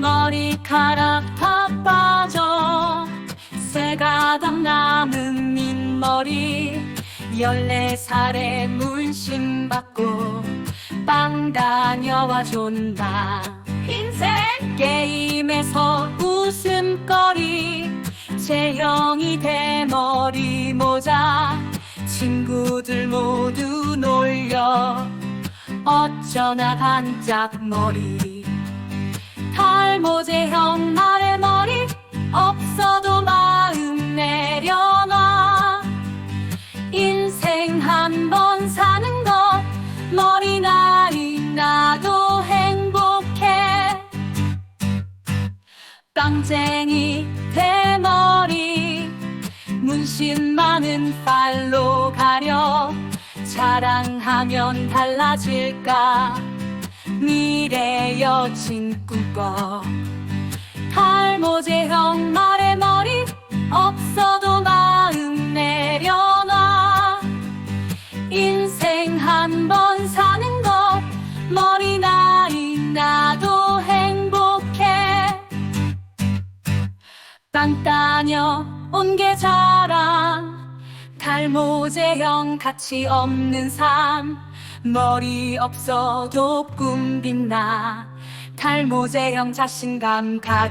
머리카락 다 빠져 새가닥 남은 민머리 열네 살에 문신 받고 빵 다녀와 존다. 인생 게임에서 웃음거리 재영이 대머리 모자. 친구들 모두 놀려. 어쩌나 반짝머리 깡쟁이 대머리. 문신 많은 빨로 가려. 자랑하면 달라질까? 미래 여친 꿈꿔 땅 따녀 온게 자랑 탈모제형 가치 없는 삶. 머리 없어도 꿈 빛나 탈모제형 자신감 가